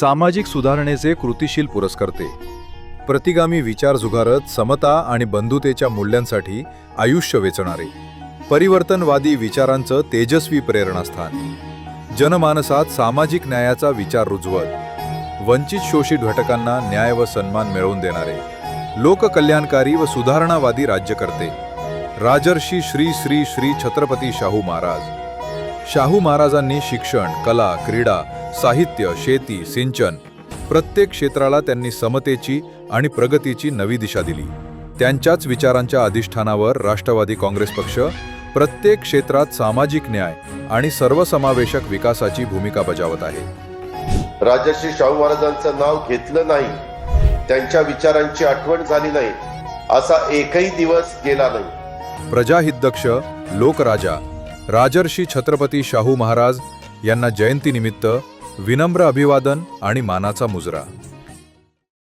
सामाजिक सुधारणेचे कृतिशील पुरस्कर्ते. प्रतिगामी विचार जुगारत समता आणि बंधुतेच्या मूल्यांसाठी आयुष्य वेचणारे. परिवर्तनवादी विचारांचं तेजस्वी प्रेरणास्थान. जनमानसात सामाजिक न्यायाचा विचार रुजवत. वंचित शोषित घटकांना न्याय व सन्मान मिळवून देणारे. लोककल्याणकारी व सुधारणावादी राज्यकर्ते. राजर्षी श्री श्री श्री छत्रपती शाहू महाराज. शाहू महाराजांनी शिक्षण कला क्रीडा साहित्य शेती सिंचन प्रत्येक क्षेत्राला त्यांनी समतेची आणि प्रगतीची नवी दिशा दिली. त्यांच्याच विचारांच्या अधिष्ठानावर राष्ट्रवादी काँग्रेस पक्ष प्रत्येक क्षेत्रात सामाजिक न्याय आणि सर्वसमावेशक विकासाची भूमिका बजावत आहे. राजर्षी शाहू महाराजांचं नाव घेतलं नाही त्यांच्या विचारांची आठवण झाली नाही असा एकही दिवस गेला नाही. प्रजाहितदक्ष लोकराजा राजर्षी छत्रपती शाहू महाराज यांना जयंतीनिमित्त विनम्र अभिवादन आणि मानाचा मुजरा.